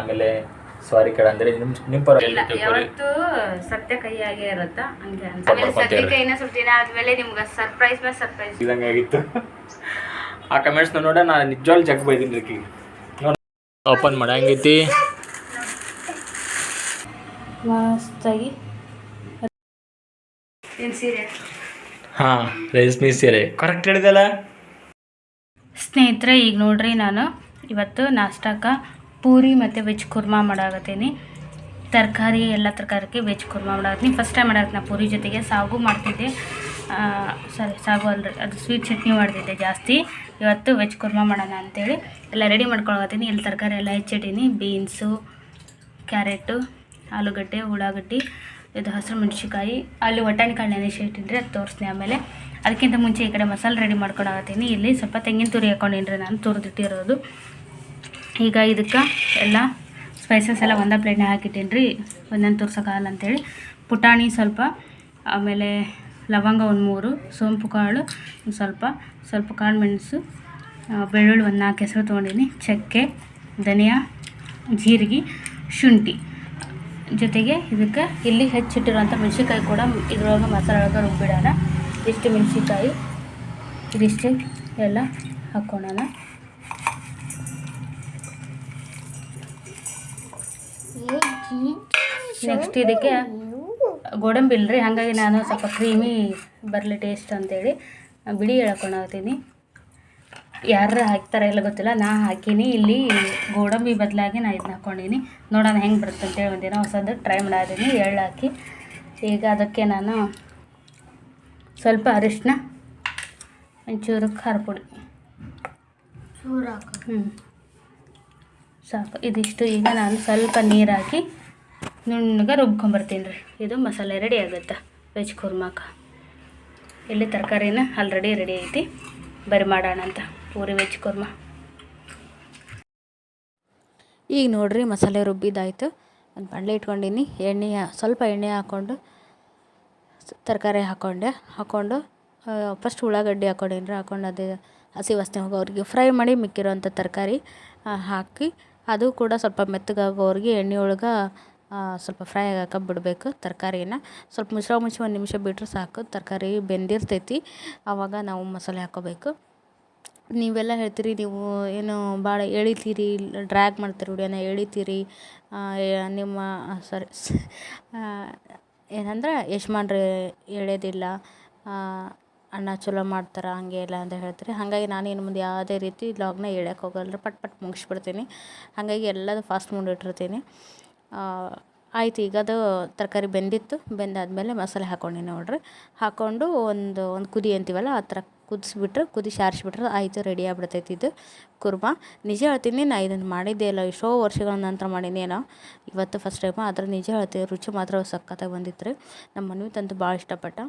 ಆಮೇಲೆ ಸಾರಿ ಕಡೆ ಅಂದ್ರೆ ನಿಮ್ಮ ನಿಮ್ ಪರ ಯಾವತ್ತು ಸತ್ಯ ಕೈಯಾಗೆ ಇರುತ್ತ? ಹಂಗೆ ಆಮೇಲೆ ಸತ್ಯ ಕೈನ ಸ್ವಲ್ಪ ದಿನ ಆದ್ಮೇಲೆ ನಿಮ್ಗೆ ಸರ್ಪ್ರೈಸ್ ಮೇಲೆ ಸರ್ಪ್ರೈಸ್ ಇದಂಗೆ ಆಗಿತ್ತು. ಆ ಕಮೆಂಟ್ಸ್ನ ನೋಡ ನಾನು ನಿಜವಾಗ್ಲೂ ಜಗ್ ಬೈದೀನಿ ರೀ ಓಪನ್ ಮಾಡಿ. ಹಂಗೈತಿ? ಮಸ್ತಾಗಿ. ಏನು ಸೀರೆ? ಹಾಂ ರೇಷ್ಮೆ ಸೀರೆ. ಕರೆಕ್ಟ್ ಹೇಳಿದಲ್ಲ? ಸ್ನೇಹಿತರೆ ಈಗ ನೋಡ್ರಿ ನಾನು. ಇವತ್ತು ನಾಷ್ಟಾಕ ಪೂರಿ ಮತ್ತು ವೆಜ್ ಕುರ್ಮಾ ಮಾಡಾಕತ್ತೀನಿ. ತರಕಾರಿ, ಎಲ್ಲ ತರಕಾರಿಗೆ ವೆಜ್ ಕುರ್ಮಾ ಮಾಡಾಕತ್ತೀನಿ. ಫಸ್ಟ್ ಟೈಮ್ ಮಾಡಾಕತ್ತೀನಿ ಪೂರಿ ಜೊತೆಗೆ. ಸಾಗು ಮಾಡ್ತಿದ್ದೆ. ಸಾರಿ ಸಾಗು ಅಲ್ರಿ, ಅದು ಸ್ವೀಟ್ ಚಟ್ನಿ ಮಾಡ್ತಿದ್ದೆ ಜಾಸ್ತಿ. ಇವತ್ತು ವೆಜ್ ಕುರ್ಮಾ ಮಾಡೋಣ ಅಂತೇಳಿ. ಎಲ್ಲ ರೆಡಿ ಮಾಡ್ಕೊಳಕತ್ತೀನಿ. ಇಲ್ಲಿ ತರಕಾರಿ ಎಲ್ಲ ಹೆಚ್ಚಿಟ್ಟೀನಿ. ಬೀನ್ಸು, ಕ್ಯಾರೆಟು, ಆಲೂಗಡ್ಡೆ, ಉಳ್ಳಾಗಡ್ಡಿ, ಇದು ಹಸಿರು ಮೆಣಸಿನ್ಕಾಯಿ, ಅಲ್ಲಿ ಒಟ್ಟಾಣಿ ಕಾಳು ನೆನೆಸಿ ಇಟ್ಟಿದ್ರೆ ಅದು ತೋರಿಸ್ತೀನಿ ಆಮೇಲೆ ಅದಕ್ಕಿಂತ ಮುಂಚೆ ಈ ಕಡೆ ಮಸಾಲೆ ರೆಡಿ ಮಾಡ್ಕೊಳಕತ್ತೀನಿ. ಇಲ್ಲಿ ಸ್ವಲ್ಪ ತೆಂಗಿನ ತುರಿ ಹಾಕೊಂಡಿನ್ರಿ ನಾನು ತುರಿದಿಟ್ಟಿರೋದು ಈಗ ಇದಕ್ಕೆ ಎಲ್ಲ ಸ್ಪೈಸಸ್ ಎಲ್ಲ ಒಂದೇ ಪ್ಲೇಟ್ನಾಗ ಹಾಕಿಟ್ಟೀನಿ ರೀ. ಒಂದೊಂದು ತೋರ್ಸೋಕ್ಕಾಗಲ್ಲ ಅಂತೇಳಿ. ಪುಟಾಣಿ ಸ್ವಲ್ಪ, ಆಮೇಲೆ ಲವಂಗ ಒಂದು ಮೂರು, ಸೋಂಪು ಕಾಳು ಸ್ವಲ್ಪ ಸ್ವಲ್ಪ ಕಾಳು ಮೆಣಸು ಬೆಳ್ಳುಳ್ಳಿ ಒಂದು ನಾಲ್ಕು ಹೆಸರು ತೊಗೊಂಡಿನಿ. ಚಕ್ಕೆ, ಧನಿಯಾ, ಜೀರಿಗೆ, ಶುಂಠಿ. ಜೊತೆಗೆ ಇದಕ್ಕೆ ಇಲ್ಲಿ ಹೆಚ್ಚಿಟ್ಟಿರುವಂಥ ಮೆಣಸಿನ್ಕಾಯಿ ಕೂಡ ಇದ್ರೊಳಗೆ ಮಸಾಲೆ ಒಳಗೆ ರುಬ್ಬಿಡೋಣ. ಇಷ್ಟು ಮೆಣಸಿನ್ಕಾಯಿ, ಇದಿಷ್ಟು ಎಲ್ಲ ಹಾಕ್ಕೊಳ್ಳೋಣ ನೆಕ್ಸ್ಟ್ ಇದಕ್ಕೆ ಗೋಡಂಬಿ ಇಲ್ಲರಿ ಹಾಗಾಗಿ ನಾನು ಸ್ವಲ್ಪ ಕ್ರೀಮಿ ಬರಲಿ ಟೇಸ್ಟ್ ಅಂತೇಳಿ ಬಿಳಿ ಹೋಗ್ತೀನಿ. ಯಾರು ಹಾಕ್ತಾರೆ ಇಲ್ಲ ಗೊತ್ತಿಲ್ಲ ನಾ ಹಾಕೀನಿ ಇಲ್ಲಿ ಗೋಡಂಬಿ ಬದಲಾಗಿ ನಾ ಇದನ್ನ ಹಾಕ್ಕೊಂಡಿನಿ ನೋಡೋಣ ಹೆಂಗೆ ಬರುತ್ತೆ ಅಂತೇಳಿ ಒಂದಿನ ಹೊಸದು ಟ್ರೈ ಮಾಡಿದ್ದೀನಿ ಎಳ್ಳು ಹಾಕಿ. ಈಗ ಅದಕ್ಕೆ ನಾನು ಸ್ವಲ್ಪ ಅರಿಶಿನ ಒಂಚೂರು ಖಾರ ಪುಡಿ. ಹ್ಞೂ ಸಾಕು. ಇದಿಷ್ಟು ಈಗ ನಾನು ಸ್ವಲ್ಪ ನೀರು ಹಾಕಿ ನುಣ್ಣಗೆ ರುಬ್ಕೊಂಬರ್ತೀನಿ ರೀ ಇದು ಮಸಾಲೆ ರೆಡಿ ಆಗುತ್ತೆ. ವೆಜ್ ಕುರ್ಮಾಕ. ಇಲ್ಲಿ ತರಕಾರಿನ ಆಲ್ರೆಡಿ ರೆಡಿ ಐತಿ. ಬರಿ ಮಾಡೋಣ ಅಂತ. ಪೂರಿ ವೆಜ್ ಕುರ್ಮಾ. ಈಗ ನೋಡ್ರಿ ಮಸಾಲೆ ರುಬ್ಬಿದ್ದಾಯಿತು. ಒಂದು ಬಾಣಲೆ ಇಟ್ಕೊಂಡಿನಿ. ಎಣ್ಣೆ ಸ್ವಲ್ಪ ಎಣ್ಣೆ ಹಾಕ್ಕೊಂಡು, ತರಕಾರಿ ಹಾಕ್ಕೊಂಡೆ ಹಾಕ್ಕೊಂಡು ಫಸ್ಟ್ ಉಳ್ಳಾಗಡ್ಡಿ ಹಾಕ್ಕೊಂಡೀನಿ ರೀ ಹಾಕ್ಕೊಂಡು ಅದು ಹಸಿ ವಾಸನೆ ಹೋಗೋರಿಗೆ ಫ್ರೈ ಮಾಡಿ ಮಿಕ್ಕಿರೋಂಥ ತರಕಾರಿ ಹಾಕಿ, ಅದು ಕೂಡ ಸ್ವಲ್ಪ ಮೆತ್ತಗಾಗೋವರೆಗೆ ಎಣ್ಣೆ ಒಳಗೆ ಸ್ವಲ್ಪ ಫ್ರೈ ಆಗಕ್ಕೆ ಬಿಡಬೇಕು ತರಕಾರಿನ ಸ್ವಲ್ಪ ಮುಚ್ಚಳ ಮುಚ್ಚಿ ಒಂದು ನಿಮಿಷ ಬಿಟ್ಟರೆ ಸಾಕು. ತರಕಾರಿ ಬೆಂದಿರ್ತೈತಿ. ಆವಾಗ ನಾವು ಮಸಾಲೆ ಹಾಕೋಬೇಕು. ನೀವೆಲ್ಲ ಹೇಳ್ತೀರಿ, ನೀವು ಏನು ಭಾಳ ಎಳಿತೀರಿ ಡ್ರ್ಯಾಗ್ ಮಾಡ್ತೀರಿ ವಿಡಿಯೋನ ಎಳಿತೀರಿ ನಿಮ್ಮ ಸಾರಿ ಏನಂದ್ರೆ ಯಜಮಾನ್ರು ಎಳೆಯೋದಿಲ್ಲ ಅಣ್ಣ ಚಲೋ ಮಾಡ್ತಾರೆ, ಹಂಗೆ ಇಲ್ಲ ಅಂತ ಹೇಳ್ತೀರಿ. ಹಾಗಾಗಿ ನಾನು ಇನ್ನು ಮುಂದೆ ಯಾವುದೇ ರೀತಿ ಲಾಗ್ನ ಎಳ್ಯಕ್ಕೆ ಹೋಗಲ್ಲ ಪಟ್ ಪಟ್ ಮುಗಿಸ್ಬಿಡ್ತೀನಿ. ಹಾಗಾಗಿ ಎಲ್ಲದು ಫಾಸ್ಟ್ ಮಾಡಿಟ್ಟಿರ್ತೀನಿ ಆಯ್ತು, ಈಗ ಅದು ತರಕಾರಿ ಬೆಂದಿತ್ತು. ಬೆಂದಾದಮೇಲೆ ಮಸಾಲೆ ಹಾಕ್ಕೊಂಡೆ ನೋಡ್ರಿ. ಹಾಕ್ಕೊಂಡು ಒಂದು ಒಂದು ಕುದಿ ಅಂತೀವಲ್ಲ, ಆ ಥರ ಕುದಿಸ್ಬಿಟ್ರೆ, ಕುದಿ ಸಾರಿಸ್ಬಿಟ್ರೆ ಆಯಿತು ರೆಡಿ ಆಗ್ಬಿಡ್ತೈತಿ ಇದು ಕುರ್ಮಾ. ನಿಜ ಹೇಳ್ತೀನಿ, ನಾ ಇದನ್ನು ಮಾಡಿದ್ದೇ ಇಲ್ಲ. ಎಷ್ಟೋ ವರ್ಷಗಳ ನಂತರ ಮಾಡಿನೇನೋ ಇವತ್ತು ಫಸ್ಟ್ ಟೈಮ್ ಆದರೆ ನಿಜ ಹೇಳ್ತೀನಿ, ರುಚಿ ಮಾತ್ರ ಸಖತ್ತಾಗಿ ಬಂದಿತ್ತು ರೀ ನಮ್ಮ ಮನೆ ತಂತು ಭಾಳ ಇಷ್ಟಪಟ್ಟ.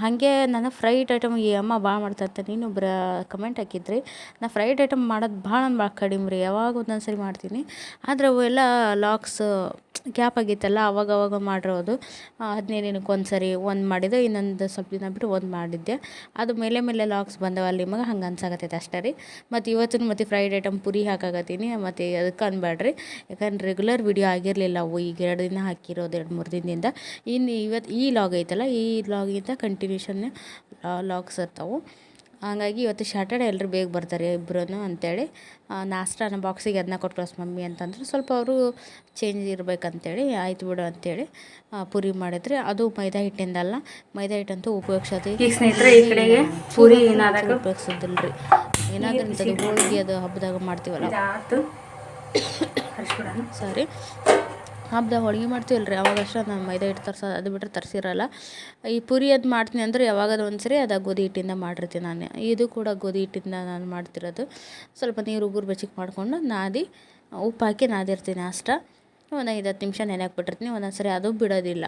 ಹಾಗೆ ನಾನು ಫ್ರೈಡ್ ಐಟಮ್ ಈ ಅಮ್ಮ ಭಾಳ ಮಾಡ್ತಾ ನೀನು ಒಬ್ಬರ ಕಮೆಂಟ್ ಹಾಕಿದ್ರಿ, ನಾ ಫ್ರೈಡ್ ಐಟಮ್ ಮಾಡೋದು ಭಾಳ ಭಾಳ ಕಡಿಮೆ ರೀ, ಯಾವಾಗ ಒಂದೊಂದು ಸರಿ ಮಾಡ್ತೀನಿ. ಆದರೆ ಎಲ್ಲ ಲಾಕ್ಸ್ ಗ್ಯಾಪ್ ಆಗಿತ್ತಲ್ಲ, ಅವಾಗ ಅವಾಗ ಮಾಡಿರೋದು. ಹದಿನೈದು ದಿನಕ್ಕೆ ಒಂದು ಸರಿ ಒಂದು ಮಾಡಿದೆ, ಇನ್ನೊಂದು ಸ್ವಲ್ಪ ದಿನ ಬಿಟ್ಟು ಒಂದು ಮಾಡಿದ್ದೆ. ಅದು ಮೇಲೆ ಮೇಲೆ ಲಾಕ್ಸ್ ಬಂದವ ಅಲ್ಲಿ ನಿಮಗೆ ಹಂಗೆ ಅನ್ಸಾಕತ್ತೈತೆ ಅಷ್ಟೇ ರೀ. ಮತ್ತು ಇವತ್ತಿನ ಮತ್ತು ಫ್ರೈಡ್ ಐಟಮ್ ಪುರಿ ಹಾಕಾಕತ್ತೀನಿ, ಮತ್ತು ಅದಕ್ಕೆ ಅನ್ಬೇಡ್ರಿ ಯಾಕಂದ್ರೆ ರೆಗ್ಯುಲರ್ ವಿಡಿಯೋ ಆಗಿರಲಿಲ್ಲ ಅವು, ಈಗ ಎರಡು ದಿನ ಹಾಕಿರೋದು, ಎರಡು ಮೂರು ದಿನದಿಂದ. ಇನ್ನು ಇವತ್ತು ಈ ಲಾಗ್ ಐತಲ್ಲ, ಈ ಲಾಗಿಂದ ಕಂಟಿನ್ಯೂಷನ್ ಲಾಕ್ಸ್ ಇರ್ತಾವೆ. ಹಾಗಾಗಿ ಇವತ್ತು ಸ್ಯಾಟರ್ಡೆ ಎಲ್ಲರೂ ಬೇಗ ಬರ್ತಾರೆ ಇಬ್ಬರೂ ಅಂತೇಳಿ. ನಾಷ್ಟ ನಾಷ್ಟಾನ ಬಾಕ್ಸಿಗೆ ಅದನ್ನ ಕೊಟ್ಟು ಕಳ್ಸಿ ಮಮ್ಮಿ ಅಂತಂದ್ರೆ. ಸ್ವಲ್ಪ ಅವರು ಚೇಂಜ್ ಇರಬೇಕಂತೇಳಿ ಆಯ್ತು ಬಿಡು ಅಂತೇಳಿ ಪೂರಿ ಮಾಡಿದ್ರೆ. ಅದು ಮೈದಾ ಹಿಟ್ಟಿಂದಲ್ಲ ಮೈದಾ ಹಿಟ್ಟಂತೂ ಉಪಯೋಗಿಸೋದು ಈಗ ಸ್ನೇಹಿತರೆ ಈ ಕಡೆಗೆ ಪೂರಿ ಏನಾದರೂ ಉಪಯೋಗಿಸೋದಿಲ್ಲ ರೀ ಏನಾದರೂ ಹೋಳಿಗೆ ಅದು ಹಬ್ಬದಾಗ ಮಾಡ್ತೀವಲ್ಲ. ಸಾರಿ ಹಬ್ಬದಾಗ ಹೋಳಿಗೆ ಮಾಡ್ತೀವಲ್ಲ ರೀ ಅವಾಗ ಅಷ್ಟೇ ನಾನು ಮೈದಾ ಹಿಟ್ಟು ತರ್ಸೋ, ಅದು ಬಿಟ್ಟರೆ ತರಿಸಿರಲ್ಲ. ಈ ಪುರಿ ಅದು ಮಾಡ್ತೀನಿ ಅಂದ್ರೆ ಯಾವಾಗಾದ್ರೂ ಒಂದು ಸರಿ ಅದು ಗೋಧಿ ಹಿಟ್ಟಿಂದ ಮಾಡಿರ್ತೀನಿ ನಾನು. ಇದು ಕೂಡ ಗೋಧಿ ಹಿಟ್ಟಿಂದ ನಾನು ಮಾಡ್ತಿರೋದು. ಸ್ವಲ್ಪ ನೀರು, ಉಗುರು, ಬೆಚ್ಚಗೆ ಮಾಡಿಕೊಂಡು ನಾದಿ, ಉಪ್ಪು ಹಾಕಿ ನಾದಿರ್ತೀನಿ ಅಷ್ಟ. ಒಂದು ಐದು ಹತ್ತು ನಿಮಿಷ ನೆನೆಯಕ್ಕೆ ಬಿಟ್ಟಿರ್ತೀನಿ. ಒಂದೊಂದು ಸರಿ ಅದು ಬಿಡೋದಿಲ್ಲ.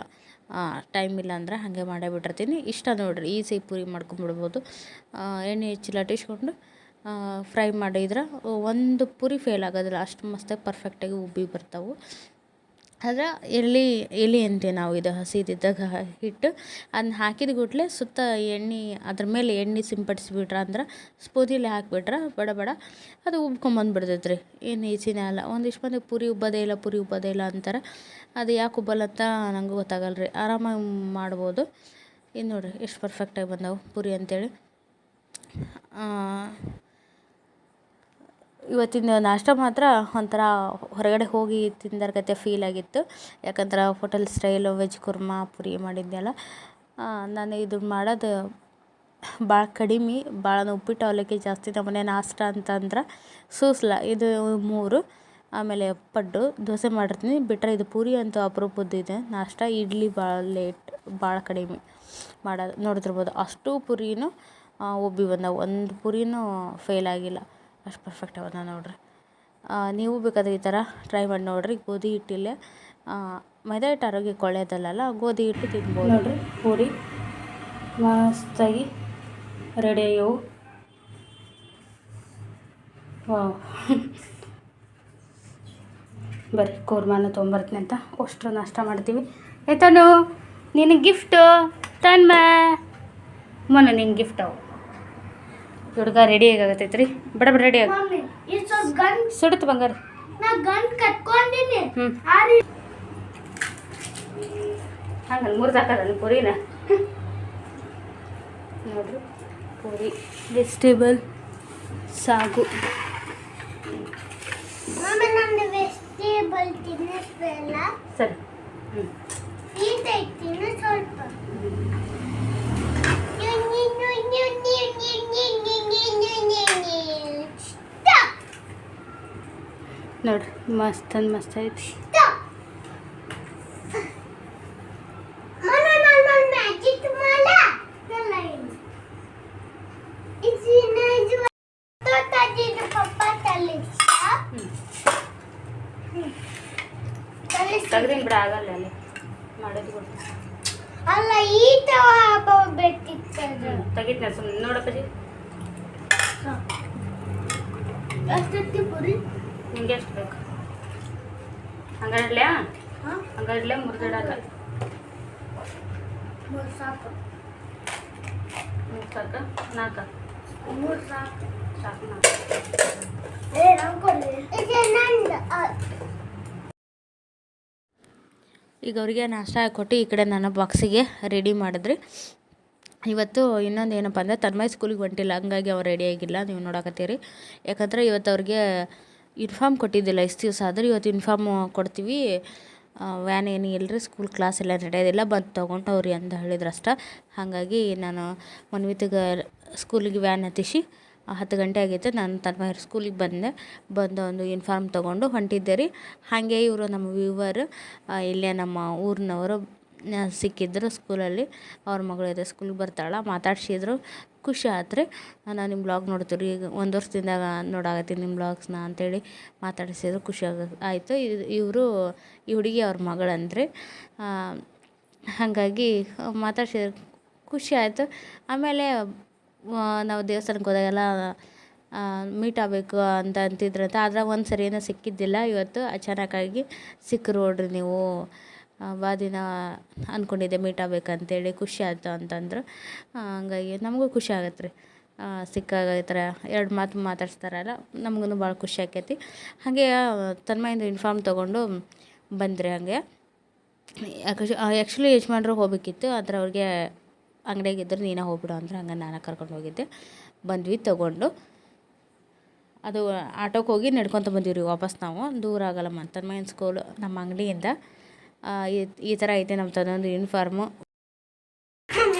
ಟೈಮ್ ಇಲ್ಲ ಅಂದ್ರೆ ಹಾಗೆ ಮಾಡೇ ಬಿಟ್ಟಿರ್ತೀನಿ. ಇಷ್ಟ ನೋಡಿರಿ, ಈಸಿ ಪೂರಿ ಮಾಡ್ಕೊಂಬಿಡ್ಬೋದು. ಎಣ್ಣೆ ಹೆಚ್ಚಿ ಲಟ್ಟಿಸ್ಕೊಂಡು ಫ್ರೈ ಮಾಡಿದ್ರೆ ಒಂದು ಪುರಿ ಫೇಲ್ ಆಗೋದಿಲ್ಲ. ಅಷ್ಟು ಮಸ್ತಾಗಿ ಪರ್ಫೆಕ್ಟಾಗಿ ಉಬ್ಬಿ ಬರ್ತಾವೆ. ಆದ್ರೆ ಎಲ್ಲಿ ಎಲೆ ಅಂತೀವಿ ನಾವು ಇದು ಹಸಿದಿದ್ದಾಗ ಹಿಟ್ಟು ಅದನ್ನ ಹಾಕಿದ ಕೂಡಲೆ ಸುತ್ತ ಎಣ್ಣೆ, ಅದ್ರ ಮೇಲೆ ಎಣ್ಣೆ ಸಿಂಪಡಿಸ್ಬಿಟ್ರೆ ಅಂದ್ರೆ ಸ್ಪೂನಿಲಿ ಹಾಕಿಬಿಟ್ರೆ ಬಡ ಬಡ, ಅದು ಉಬ್ಕೊಂಬಂದ್ಬಿಡ್ತೈತೆ ರೀ ಏನು ಈಸಿನೇ ಅಲ್ಲ. ಒಂದಿಷ್ಟು ಮಂದಿ ಪೂರಿ ಉಬ್ಬೋದೇ ಇಲ್ಲ, ಪೂರಿ ಉಬ್ಬೋದೇ ಇಲ್ಲ ಅಂತಾರೆ. ಅದು ಯಾಕೆ ಉಬ್ಬಲ್ಲಂತ ನನಗೂ ಗೊತ್ತಾಗಲ್ಲ ರೀ ಆರಾಮಾಗಿ ಮಾಡ್ಬೋದು. ಇದು ನೋಡಿರಿ, ಎಷ್ಟು ಪರ್ಫೆಕ್ಟಾಗಿ ಬಂದವು ಪೂರಿ ಅಂತೇಳಿ. ಇವತ್ತಿನ ನಾಷ್ಟ ಮಾತ್ರ ಒಂಥರ ಹೊರಗಡೆ ಹೋಗಿ ತಿಂದರ್ಗತೆ ಫೀಲ್ ಆಗಿತ್ತು. ಯಾಕಂದ್ರೆ hotel style veg kurma puri ಮಾಡಿದ್ದೆಲ್ಲ ನಾನು ಇದು ಮಾಡೋದು ಭಾಳ ಕಡಿಮೆ. ಭಾಳ ಉಪ್ಪಿಟ್ಟು ಅವಲಕ್ಕಿ ಜಾಸ್ತಿ. ನಮ್ಮನೆ ನಾಷ್ಟ ಅಂತಂದ್ರೆ ಸೂಸ್ಲ, ಇದು ಮೂರು. ಆಮೇಲೆ ಪಡ್ಡು, ದೋಸೆ ಮಾಡಿರ್ತೀನಿ. ಬಿಟ್ಟರೆ ಇದು ಪೂರಿ ಅಂತೂ ಅಪರೂಪದ್ದಿದೆ ನಾಷ್ಟ ಇಡ್ಲಿ ಭಾಳ ಲೇಟ್ ಭಾಳ ಕಡಿಮೆ ಮಾಡೋದು ನೋಡ್ತಿರ್ಬೋದು ಅಷ್ಟು ಪುರಿನೂ ಒಬ್ಬಿ ಬಂದವು. ಒಂದು ಪುರಿನೂ ಫೇಲ್ ಆಗಿಲ್ಲ. ಅಷ್ಟು ಪರ್ಫೆಕ್ಟ್ ಅದ ನೋಡ್ರಿ. ನೀವು ಬೇಕಾದ್ರೆ ಈ ಥರ ಟ್ರೈ ಮಾಡಿ ನೋಡಿರಿ, ಗೋಧಿ ಹಿಟ್ಟಿಲ್ಲೇ ಮೈದಾ ಹಿಟ್ಟು ಆರೋಗ್ಯಕ್ಕೆ ಒಳ್ಳೆಯದಲ್ಲ ಗೋಧಿ ಹಿಟ್ಟು ತಿನ್ಬೋದು. ನೋಡ್ರಿ ಪೂರಿ ಮಸ್ತಾಗಿ ರೆಡಿ ಆಗ್ಯವು. ಬರ್ರಿ ಕೂರ್ಮಾನ ತೊಗೊಂಬರ್ತೀನಿ ಅಂತ ಅಷ್ಟು ನಾಷ್ಟ ಮಾಡ್ತೀವಿ. ಆಯ್ತಾನು ನಿನಗೆ ಗಿಫ್ಟು ತನ್ಮ? ಮೊನ್ನೆ ನಿಂಗೆ ಗಿಫ್ಟ್ ಅವು. ಹುಡುಗ ರೆಡಿ ಆಗತೈತ್ರಿ ರೀ ಬಡ ಬಡ ರೆಡಿ ಆಗ ಮಮ್ಮಿ ಇದು ಗನ್ ಸುಡುತ್ತೆ ಬಂಗಾರ. ನಾ ಗನ್ ಕಟ್ಕೊಂಡಿನಿ. ಹ್ಞೂ ಹಂಗೆ ಮುರಿದಾಕದ ಪೂರಿನ. ನೋಡ್ರಿ ಪೂರಿ. ವೆಜಿಟೇಬಲ್ ಸಾಗು. ಸರಿ. ಹ್ಞೂ ማስተን ማስተያየት ಹಂಗಾಡ್ಲೆ ಮುರಿದಿಡಲ್ಲ ಮೂರು ಸಾಕು. ಮೂರು ಸಾಕ? ನಾಲ್ಕ? ಮೂರು ಸಾಕು. ಸಾಕು ನಾಲ್ಕು. ಏ ನಂಗೆ ಇದು ನಂದು. ಈಗ ಅವ್ರಿಗೆ ನಾಷ್ಟ ಕೊಟ್ಟು ಈ ಕಡೆ ನನ್ನ ಬಾಕ್ಸಿಗೆ ರೆಡಿ ಮಾಡಿದ್ರಿ. ಇವತ್ತು ಇನ್ನೊಂದು ಏನಪ್ಪ ಅಂದರೆ ತನ್ಮಯ್ ಸ್ಕೂಲಿಗೆ ಹೊಂಟಿಲ್ಲ. ಹಂಗಾಗಿ ಅವ್ರು ರೆಡಿ ಆಗಿಲ್ಲ. ನೀವು ನೋಡಕತ್ತೀರಿ. ಯಾಕಂದರೆ ಇವತ್ತು ಅವ್ರಿಗೆ ಯೂನಿಫಾರ್ಮ್ ಕೊಟ್ಟಿದ್ದಿಲ್ಲ. ಇಷ್ಟು ದಿವಸ ಆದರೆ ಇವತ್ತು ಯೂನಿಫಾರ್ಮ್ ಕೊಡ್ತೀವಿ. ವ್ಯಾನ್ ಏನು ಇಲ್ಲರಿ ಸ್ಕೂಲ್ ಕ್ಲಾಸ್ ಎಲ್ಲ ನಡೆಯೋದಿಲ್ಲ ಬಂದು ತೊಗೊಂಡು ಅವ್ರಿ ಅಂತ ಹೇಳಿದ್ರು ಅಷ್ಟ. ಹಾಗಾಗಿ ನಾನು ಮನ್ವಿತಿಗೆ ಸ್ಕೂಲಿಗೆ ವ್ಯಾನ್ ಹತ್ತಿಸಿ ಹತ್ತು ಗಂಟೆ ಆಗೈತೆ, ನಾನು ತನ್ಮಯರ್ ಸ್ಕೂಲಿಗೆ ಬಂದೆ. ಬಂದು ಒಂದು ಯೂನಿಫಾರ್ಮ್ ತೊಗೊಂಡು ಹೊಂಟಿದ್ದೆ ರೀ. ಹಾಗೆ ಇವರು ನಮ್ಮ ವ್ಯೂವರ್ ಇಲ್ಲೇ ನಮ್ಮ ಊರಿನವರು ಸಿಕ್ಕಿದ್ರು ಸ್ಕೂಲಲ್ಲಿ, ಅವ್ರ ಮಗಳು ಇದೆ, ಸ್ಕೂಲಿಗೆ ಬರ್ತಾಳೆ ಮಾತಾಡ್ಸಿದ್ರು. ಖುಷಿ ಆಯ್ತು ರೀ ನಾನು ನಿಮ್ಮ ಬ್ಲಾಗ್ ನೋಡ್ತೀರಿ ಈಗ ಒಂದು ವರ್ಷದಿಂದ ನೋಡಾಕತ್ತೀನಿ ನಿಮ್ಮ ಬ್ಲಾಗ್ಸ್ನ ಅಂತೇಳಿ ಮಾತಾಡಿಸಿದ್ರು. ಖುಷಿ ಆಗ, ಆಯಿತು. ಇವರು, ಈ ಹುಡುಗಿ ಅವ್ರ ಮಗಳಂದ್ರಿ ಹಾಗಾಗಿ ಮಾತಾಡ್ಸಿದ್ರು. ಖುಷಿ ಆಯಿತು. ಆಮೇಲೆ ನಾವು ದೇವಸ್ಥಾನಕ್ಕೆ ಹೋದಾಗೆಲ್ಲ ಮೀಟ್ ಆಗಬೇಕು ಅಂತ ಅಂತಿದ್ರಂತ ಆದ್ರೆ ಒಂದು ಸರಿ ಏನೋ ಸಿಕ್ಕಿದ್ದಿಲ್ಲ. ಇವತ್ತು ಅಚಾನಕ್ಕಾಗಿ ಸಿಕ್ಕರು ನೋಡ್ರಿ ನೀವು. ಭಾಳ ದಿನ ಅಂದ್ಕೊಂಡಿದ್ದೆ ಮೀಟ್ ಆಗ್ಬೇಕಂತೇಳಿ, ಖುಷಿ ಆಯ್ತು ಅಂತಂದ್ರು. ಹಂಗಾಗಿ ನಮಗೂ ಖುಷಿ ಆಗತ್ತೆ ರೀ ಸಿಕ್ಕಾಗ ಈ ಥರ ಎರಡು ಮಾತು ಮಾತಾಡ್ಸ್ತಾರಲ್ಲ ನಮಗೂ ಭಾಳ ಖುಷಿ ಆಕೈತಿ. ಹಾಗೆ ತನ್ಮಯಿಂದ ಯೂನಿಫಾರ್ಮ್ ತೊಗೊಂಡು ಬಂದ್ರಿ ಹಾಗೆ. ಆ್ಯಕ್ಚುಲಿ ಯಜಮಾನ್ರು ಹೋಗಬೇಕಿತ್ತು, ಆದರೆ ಅವ್ರಿಗೆ ಅಂಗಡಿಯಾಗಿದ್ದರು ನೀನೇ ಹೋಗ್ಬಿಡು ಅಂದ್ರೆ, ಹಂಗೆ ನಾನು ಕರ್ಕೊಂಡು ಹೋಗಿದ್ದೆ. ಬಂದ್ವಿ, ತೊಗೊಂಡು. ಅದು ಆಟೋಕ್ಕೆ ಹೋಗಿ ನಡ್ಕೊತ ಬಂದೀವಿ ರೀ ವಾಪಸ್ ನಾವು, ದೂರ ಆಗಲ್ಲ ತನ್ಮಯನ್ ಸ್ಕೂಲ್ ನಮ್ಮ ಅಂಗಡಿಯಿಂದ. ಈ- ಥರ ಐತೆ ನಮ್ಮ ತಂದೊಂದು ಯೂನಿಫಾರ್ಮು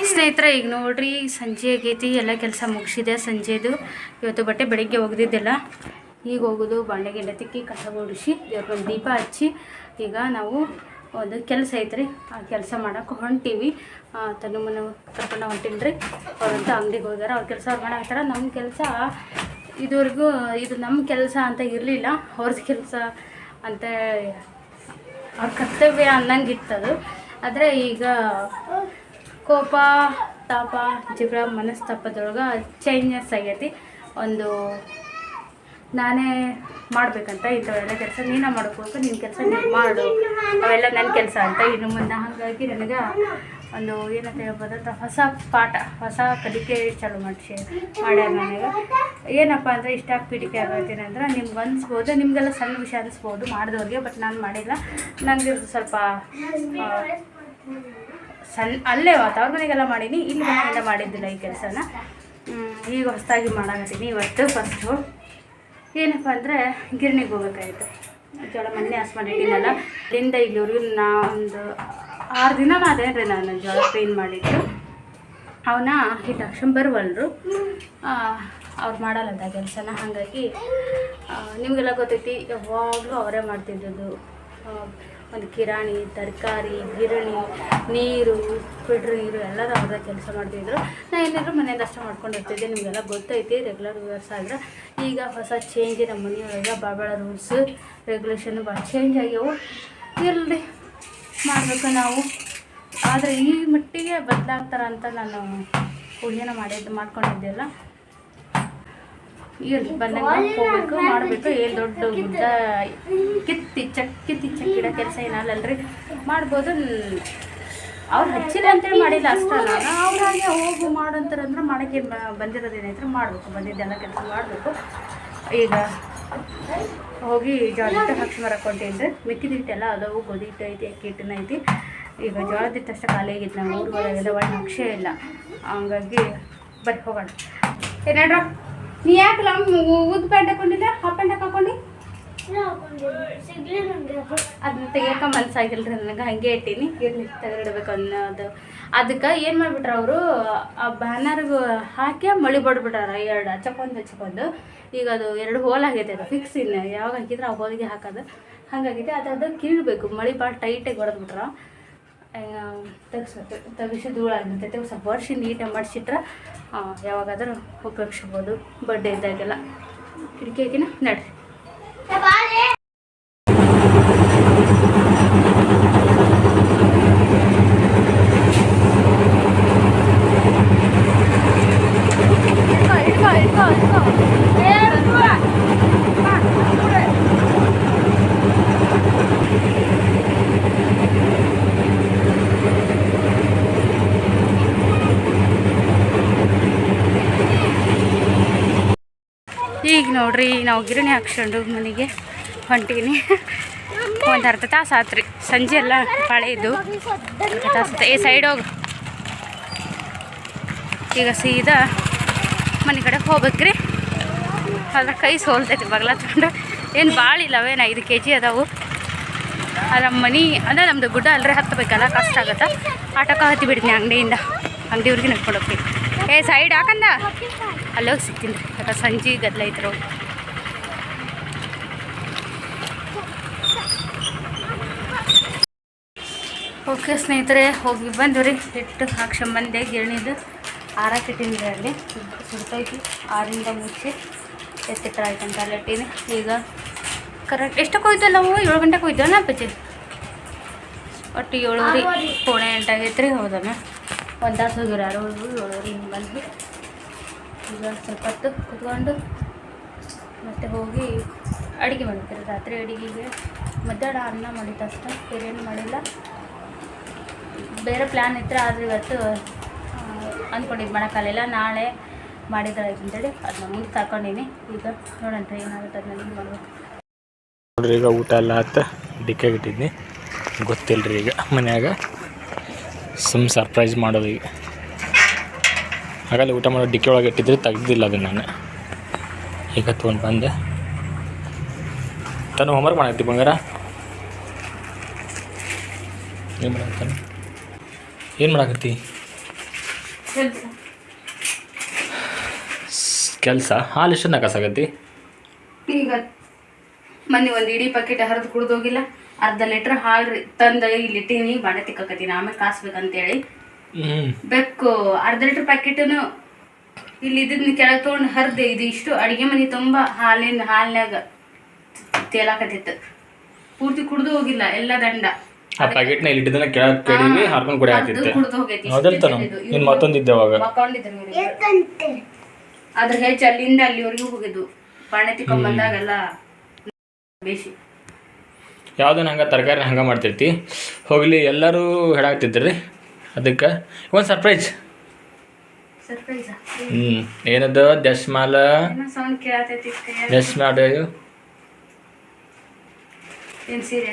ಸ್ನೇಹಿತರೆ, ಈಗ ನೋಡ್ರಿ, ಸಂಜೆ ಆಗೈತಿ, ಎಲ್ಲ ಕೆಲಸ ಮುಗಿಸಿದೆ ಸಂಜೆದು. ಇವತ್ತು ಬಟ್ಟೆ ಬೆಳಿಗ್ಗೆ ಒಗೆದಿದ್ದೆಲ್ಲ. ಈಗ ಹೋಗೋದು ಬಾಂಡೆ ಗಿಡ ತಿಕ್ಕಿ ಕಸ ಗುಡಿಸಿ, ದೇವ್ರ ಒಂದು ದೀಪ ಹಚ್ಚಿ, ಈಗ ನಾವು ಒಂದು ಕೆಲಸ ಐತ್ರಿ, ಆ ಕೆಲಸ ಮಾಡೋಕೆ ಹೊಂಟೀವಿ. ತನ್ನ ಮನೆ ಕರ್ಕೊಂಡು ಹೊಂಟೀನಿ ರೀ ಅವ್ರಂತ ಅಂಗಡಿಗೆ ಹೋಗ್ಯಾರ, ಅವ್ರ ಕೆಲಸ ಮಾಡಾಕತ್ತಾರ ನಮ್ಮ ಕೆಲಸ ಇದುವರೆಗೂ, ಇದು ನಮ್ಮ ಕೆಲಸ ಅಂತ ಇರಲಿಲ್ಲ. ಅವ್ರದ್ದು ಕೆಲಸ ಅಂತ ಕರ್ತವ್ಯ ಅನ್ನಂಗೆ ಇತ್ತದು ಆದರೆ ಈಗ ಕೋಪ, ತಾಪ ಜಗಳ ಮನಸ್ತಾಪದೊಳಗೆ ಚೇಂಜಸ್ ಆಗೈತಿ. ಒಂದು ನಾನೇ ಮಾಡ್ಬೇಕಂತ ಇಂಥವೆಲ್ಲ ಕೆಲಸ ನೀನೇ ಮಾಡ್ಕೋಬೇಕು ನಿನ್ನ ಕೆಲಸ ನೀನು ಮಾಡು. ಅವೆಲ್ಲ ನನ್ನ ಕೆಲಸ ಅಂತ ಇನ್ನು ಮುಂದೆ. ಹಾಗಾಗಿ ನನಗೆ ಒಂದು ಏನಂತ ಹೇಳ್ಬೋದಂತ ಹೊಸ ಪಾಠ, ಹೊಸ ಕಲಿಕೆ ಚಾಲು ಮಾಡಿಸಿ, ಮಾಡ್ಯಾರ ನನಗೆ ಏನಪ್ಪ ಅಂದರೆ ಇಷ್ಟ ಪೀಡಿಕೆ ಆಗತ್ತೀನಿ ಅಂದ್ರೆ ನಿಮ್ಗೆ ಅನಿಸ್ಬೋದು, ನಿಮಗೆಲ್ಲ ಸಣ್ಣ ವಿಷಯ ಅನಿಸ್ಬೋದು, ಮಾಡಿದವ್ರಿಗೆ, ಬಟ್ ನಾನು ಮಾಡಿಲ್ಲ. ನನಗೆ ಸ್ವಲ್ಪ ಸಣ್ಣ ಅಲ್ಲೇ ತವ್ರ ಮನೆಗೆಲ್ಲ ಮಾಡೀನಿ, ಇಲ್ಲಿ ಮನೆಯಿಂದ ಮಾಡಿದ್ದಿಲ್ಲ ಈ ಕೆಲಸನ. ಈಗ ಹೊಸದಾಗಿ ಮಾಡಾಕತ್ತೀನಿ ಇವತ್ತು ಫಸ್ಟು ಏನಪ್ಪ ಅಂದರೆ ಗಿರಣಿಗೆ ಹೋಗ್ಬೇಕಾಯ್ತು ಜೋಳ ಮೊನ್ನೆ ಹಸ್ ಮಾಡಿಟ್ಟಿನಲ್ಲ ಅಲ್ಲಿಂದ ಇಲ್ಲಿವರೆಗೂ ನಾ ಒಂದು ಆರು ದಿನ ಅದೇನ್ರಿ ನಾನು ಜೋಳ ಕ್ಲೀನ್ ಮಾಡಿದ್ದು. ಅವನ್ನ ಈ ಬರುವಲ್ರು. ಅವ್ರು ಮಾಡಲ್ಲಂತ ಕೆಲಸನ. ಹಾಗಾಗಿ ನಿಮಗೆಲ್ಲ ಗೊತ್ತೈತಿ, ಯಾವಾಗಲೂ ಅವರೇ ಮಾಡ್ತಿದ್ದದು ಒಂದು ಕಿರಾಣಿ, ತರಕಾರಿ, ಗಿರಣಿ, ನೀರು, ಫಿಲ್ಟ್ರ್ ನೀರು ಎಲ್ಲರೂ ಅವ್ರದ್ದೇ ಕೆಲಸ ಮಾಡ್ತಿದ್ರು. ನಾನು ಏನಾದರೂ ಮನೆಯಿಂದ ಅಷ್ಟೇ ಮಾಡ್ಕೊಂಡಿರ್ತಿದ್ದೆ. ನಿಮಗೆಲ್ಲ ಗೊತ್ತೈತಿ ರೆಗ್ಯುಲರ್ ವ್ಯೂವರ್ಸ್ ಆದರೆ. ಈಗ ಹೊಸ ಚೇಂಜ್ ನಮ್ಮ ಮನೆಯೊಳಗೆ ಭಾಳ ಭಾಳ ರೂಲ್ಸ್ ರೆಗ್ಯುಲೇಷನ್ ಭಾಳ ಚೇಂಜ್ ಆಗ್ಯವು. ಇರಲಿ ಮಾಡಬೇಕು ನಾವು. ಆದರೆ ಈ ಮಟ್ಟಿಗೆ ಬದಲಾಗ್ತಾರ ಅಂತ ನಾನು ಪೂಜೆನ ಮಾಡಿದ್ದು ಮಾಡ್ಕೊಂಡಿದ್ದೆಲ್ಲ. ಈಗ ಬಂದಂಗೆ ಹೋಗ್ಬೇಕು, ಮಾಡಬೇಕು. ಏನು ದೊಡ್ಡ ಉದ್ದ ಕಿತ್ತಿ ಚಕ್ ಕಿತ್ತಿ ಚಕ್ಕಿಡೋ ಕೆಲಸ ಏನಲ್ಲಲ್ರಿ. ಮಾಡ್ಬೋದು. ಅವ್ರು ಹಚ್ಚಿಲ್ಲ ಅಂತೇಳಿ ಮಾಡಿಲ್ಲ ಅಷ್ಟೇ ನಾನು. ಅವ್ರಾಗೆ ಹೋಗು ಮಾಡಂತಾರಂದ್ರೆ ಮಾಡೋಕ್ಕೆ ಬಂದಿರೋದೇನೈತ್ರಿ ಮಾಡಬೇಕು. ಬಂದಿದ್ದೆಲ್ಲ ಕೆಲಸ ಮಾಡಬೇಕು. ಈಗ ಹೋಗಿ ಜೋಳದ ಹಿಟ್ಟು ಮರಕೊಂಡಿದ್ದೆ ಬರಕ್ಕೆ ಅದವು ಗೋಧಿ ಹಿಟ್ಟು ಐತಿ, ಅಕ್ಕಿ ಹಿಟ್ಟನ ಐತಿ. ಈಗ ಜೋಳದ ಹಿಟ್ಟು ಅಷ್ಟೇ ಖಾಲಿ ಆಗಿತ್ತು. ನಮ್ಮ ಊರಿಗೆ ಹೋದಾಗೆಲ್ಲ ಒಳ್ಳೆ ನಕ್ಷೆ ಇಲ್ಲ. ಹಂಗಾಗಿ ಬಟ್ ಹೋಗೋಣ. ಏನೇಳ್ರ ನೀ ಯಾಕೆ ಉದ್ದ ಪ್ಯಾಂಟ್ ಹಾಕೊಂಡಿದ್ದೆ? ಹಾಫ್ ಪ್ಯಾಂಟ್ ಹಾಕೊಂಡು? ಅದನ್ನ ತೆಗಿಯಕ ಮನ್ಸಾಗಿಲ್ರಿ ನನಗೆ, ಹಂಗೆ ಇಟ್ಟೀನಿ. ಇರ್ಲಿ, ತೆಗೆದಿಡ್ಬೇಕು ಅನ್ನೋದು. ಅದಕ್ಕೆ ಏನು ಮಾಡ್ಬಿಟ್ರ ಅವರು, ಆ ಬ್ಯಾನರ್ಗೆ ಹಾಕಿ ಮಳಿ ಬಡ್ಬಿಟ್ಟಾರ ಎರಡು ಹಚ್ಚಕೊಂದು ಹಚ್ಕೊಂಡು ಈಗ ಅದು ಎರಡು ಹೋಲ್ ಆಗೈತೆ ಅದು ಫಿಕ್ಸ್ ಇನ್ನು. ಯಾವಾಗ ಹಾಕಿದ್ರೆ ಆ ಹೋಲಿಗೆ ಹಾಕೋದು. ಹಂಗಾಗೈತೆ, ಅದು ಕೀಳ್ಬೇಕು. ಮಳಿ ಭಾಳ ಟೈಟಾಗಿ ಹೊಡೆದ್ಬಿಟ್ರ ತೆಗಿಸ್ಬೇಕು ತೆಗಿಸಿ ಧೂಳು ಆಗಿರ್ತೈತೆ ಸ್ವಲ್ಪ ವರ್ಷ ನೀಟಾಗಿ ಮಾಡಿಸಿಟ್ರೆ ಯಾವಾಗಾದ್ರೂ ಉಪಯೋಗಿಸ್ಬೋದು. ಬಡ್ಡೆ ಇದ್ದಾಗೆಲ್ಲ. ಕಿಟಕಿ ಹಾಕಿನ? ನಡ್ರಿ. பாரு. ಈಗ ನೋಡ್ರಿ, ನಾವು ಗಿರಣಿ ಹಾಕ್ಸ್ಕೊಂಡು ಮನೆಗೆ ಹೊಂಟೀನಿ. ಒಂದು ಅರ್ಧ ತಾಸು ಆತ್ರಿ. ಸಂಜೆ ಎಲ್ಲ ಪಾಳೆ ಇದ್ದು. ಏ ಸೈಡ್ ಹೋಗಿ. ಈಗ ಸೀದಾ ಮನೆ ಕಡೆ ಹೋಗ್ಬೇಕ್ರಿ. ಅದ್ರ ಕೈ ಸೋಲ್ತೈತಿ ಬಗ್ಲ ತಗೊಂಡು ಏನು ಭಾಳ ಇಲ್ಲ ಅವೇನು, ಐದು ಕೆ ಜಿ ಅದಾವು ನಮ್ಮ ಮನೆ ಅಂದ್ರೆ ನಮ್ಮದು ಗುಡ್ಡ ಅಲ್ಲರೇ ಹತ್ತಬೇಕಲ್ಲ, ಕಷ್ಟ ಆಗತ್ತೆ. ಆಟೋಕ ಹತ್ತಿ ಬಿಡ್ತೀನಿ ಅಂಗಡಿಯಿಂದ. ಅಂಗಡಿಯವ್ರಿಗೆ ನಡ್ಕೊಂಡು ಹೋಗ್ತೀನಿ. ಏ ಸೈಡ್ ಹಾಕಂದ? ಅಲ್ಲೋಗಿ ಸಿಗ್ತೀನಿ. ರೀ ಯಾಕೆ ಸಂಜೆ ಅವ್ರು ಓಕೆ ಸ್ನೇಹಿತರೆ ಹೋಗಿ ಬಂದು ರೀ. ಹಿಟ್ಟು ಹಾಕ್ಸ್ಕೊಂಬಂದೆ ಗಿರಣಿದು. ರೀ ಅಲ್ಲಿ. ಸುಡ್ತೈತಿ. ಆರಿಂದ ಮುಚ್ಚಿ ಎತ್ತಿಟ್ರ ಆಯ್ತಂತ ಅಲ್ಲಿ ಇಟ್ಟೀನಿ ಈಗ ಕರೆಕ್ಟ್ ಎಷ್ಟಕ್ಕೆ ಹೋಯ್ತು ನಾವು ಏಳು ಗಂಟೆಗೆ ಹೋಯ್ತೇವಲ್ಲ ಪಚ್ಚಿ ಒಟ್ಟು ಏಳುವರೆ ಪೋಣೆ ಎಂಟಾಗೈತೆ ರೀ ಹೌದಮ್ಮ ಒಂದು ತಾಸು ಹೋಗಿರ ಏಳುವರೆ ಹಿಂಗೆ ಬಂದ್ವಿ ಈಗ ಸ್ವಲ್ಪ ಹೊತ್ತು ಕುತ್ಕೊಂಡು ಮತ್ತೆ ಹೋಗಿ ಅಡುಗೆ ಮಾಡ್ತಾರೆ. ರಾತ್ರಿ ಅಡುಗೆಗೆ ಮಧ್ಯಾಹ್ನ ಅನ್ನ ಮಾಡಿತ್ತು ಅಷ್ಟೇ ಬೇರೇನು ಮಾಡಿಲ್ಲ. ಬೇರೆ ಪ್ಲ್ಯಾನ್ ಇತ್ತು ಆದರೆ ಇವತ್ತು ಅಂದ್ಕೊಂಡಿದ್ದು ಮಾಡೋಕ್ಕಾಗಲಿಲ್ಲ. ನಾಳೆ ಮಾಡಿದ್ರೆ ಅಂತೇಳಿ ಅದನ್ನ ಮುಂದೆ ತಗೊಂಡೀನಿ ಈಗ ನೋಡೋಣ ಏನಾಗುತ್ತೆ ಅದನ್ನ ಮಾಡ್ಬೇಕು. ನೋಡ್ರಿ ಈಗ ಊಟ ಎಲ್ಲ ಆತ ಡಿಕ್ಕಾಗಿ ಗೊತ್ತಿಲ್ಲರಿ ಈಗ ಮನ್ಯಾಗ. ಸುಮ್ ಸರ್ಪ್ರೈಸ್ ಮಾಡೋದು. ಈಗ ಹಾಗಲ್ಲ ಊಟ ಮಾಡೋ ಡಿಕ್ಕಿ ಒಳಗೆ ಇಟ್ಟಿದ್ರೆ ತೆಗ್ದಿಲ್ಲ ಅದನ್ನು ನಾನು. ಈಗ ತೊಗೊಂಡು ಬಂದೆ. ತನು ಹೋಮ್ವರ್ಕ್ ಮಾಡತ್ತಿ ಬಂಗಾರ? ಏನು ಮಾಡತ್ತಾನ ಏನು ಮಾಡಾಕತ್ತಿ? ಕೆಲಸ? ಹಾಲು ಎಷ್ಟು ಕಸಾಗತ್ತಿ ಈಗ ಮೊನ್ನೆ ಒಂದು ಇಡೀ ಪ್ಯಾಕೆಟ್ ಹರಿದು ಕುಡ್ದೋಗಿಲ್ಲ. ಅರ್ಧ ಲೀಟರ್ ಹಾಲು ತಂದ ಇಲ್ಲಿ ಇಟ್ಟೀನಿ ಬಾಂಡೆ ತಿಕ್ಕಕತ್ತೀನಿ. ಆಮೇಲೆ ಕಾಸ್ಬೇಕಂತೇಳಿ. ಬೆಕ್ಕು ಅರ್ಧ ಲೀಟರ್ ಪ್ಯಾಕೆಟನ್ನು ಇಲ್ಲಿ ಇದನ್ನ ಕೆಳಗೆ ತೊಗೊಂಡು ಹರಿದೆ ಇದು ಇಷ್ಟು ಅಡುಗೆ ಮನೆ ತುಂಬ ಹಾಲಿನ ಹಾಲಿನಾಗ ತೇಲಾಕತ್ತಿತ್ತು. ಪೂರ್ತಿ ಕುಡ್ದು ಹೋಗಿಲ್ಲ ಎಲ್ಲ ದಂಡ. ಆ ಕೆಳಗೆ ಹಾರ್ಕೊಂಡು ಕುಡಿ ಹಾಕಿದ್ದೆ ಮತ್ತೊಂದಿದ್ದೆ ಅವಾಗ. ಇವ್ರು. ಅದ್ರ ಹೆಚ್ಚು ಅಲ್ಲಿಂದ ಅಲ್ಲಿವರೆಗೂ ಹೋಗಿದ್ವು ಪಾಣೆ ತಿಕ್ಕೊಂಬಂದಾಗೆಲ್ಲ ಬೇಸಿ ಯಾವುದನ್ನ ಹಂಗೆ ತರಕಾರಿ ಹಂಗೆ ಮಾಡ್ತಿರ್ತಿ. ಹೋಗಲಿ ಎಲ್ಲರೂ ಹೇಳಾಗ್ತಿದ್ರಿ ಅದಕ್ಕೆ ಒಂದು ಸರ್ಪ್ರೈಸ್ ಹ್ಞೂ ಏನದು? ದಶಮಾಲ? ಸೀರೆ?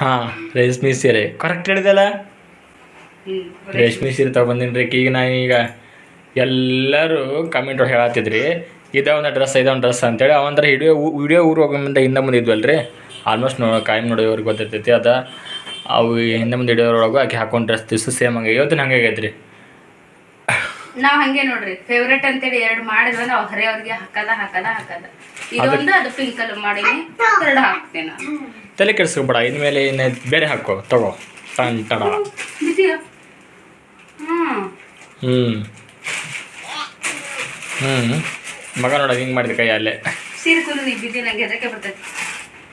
ಹಾಂ ರೇಷ್ಮೆ ಸೀರೆ. ಕರೆಕ್ಟ್ ಹೇಳಿದಲ್ಲ ರೇಷ್ಮಿ ಸೀರೆ ತೊಗೊಂಬಂದಿನಿ ರೀ ಈಗ ನಾ ಈಗ ಎಲ್ಲರೂ ಕಮೆಂಟ್ ಹೇಳತ್ತಿದ್ರಿ ಇದೇ ಒಂದು ಡ್ರೆಸ್ ಇದೇ ಒಂದು ಡ್ರೆಸ್ ಅಂತೇಳಿ. ಅವಂದ್ರೆ ಹಿಡಿಯೋ ವಿಡಿಯೋ ಊರು ಹೋಗೋ ಮುಂದೆ ಹಿಂದೆ ಮುಂದೆ ರೀ ಆಲ್ಮೋಸ್ಟ್ ನೋ ಕಾಯಂ ನೋಡೋವ್ರಿಗೆ ಗೊತ್ತಿರ್ತೈತಿ. ಅದ ಅವು ಹಿಂದೆ ಮುಂದೆ ಹಿಡಿಯೋರೊಳಗೆ ಆಕೆ ಹಾಕೊಂಡು ಡ್ರೆಸ್ ದಿವಸ ಸೇಮ್ ಹಂಗೆ. ಇವತ್ತಿನ ಹಂಗೆ ಆಗೈತೆ ರೀ ನಾವ್ ಹಂಗೆ ನೋಡ್ರಿ. ಫೇವ್ರೇಟ್ ಅಂತೇಳಿ ಎರಡು ಮಾಡಿದ್ವಿ ನಾವು ಹರೇ ಅವ್ರಿಗೆ ಹಾಕದ ಹಾಕದ ಹಾಕದ. ಇದೊಂದು ಅದು ಪಿಂಕ್ ಕಲರ್ ಮಾಡೀನಿ. ಎರಡು ಹಾಕ್ತೇನೆ ನಾನು. ತಲೆ ಕೆಡಿಸ್ಕೊಬೇಡ. ಇನ್ಮೇಲೆ ಇನ್ನು ಬೇರೆ ಹಾಕೋ. ತಗೋ. ಟನ್ ಟಡ. ಬಿಸಿಯ? ಹ್ಮ್. ಹ್ಞೂ ಹ್ಞೂ ಮಗ ನೋಡ ಹಿಂಗೆ ಮಾಡಿದ ಕೈ ಅಲ್ಲೇ ಸೀರೆ ನೀ ಬಿದ್ದಿ ನಂಗೆ ಎದಕ್ಕೆ ಬರ್ತೈತಿ?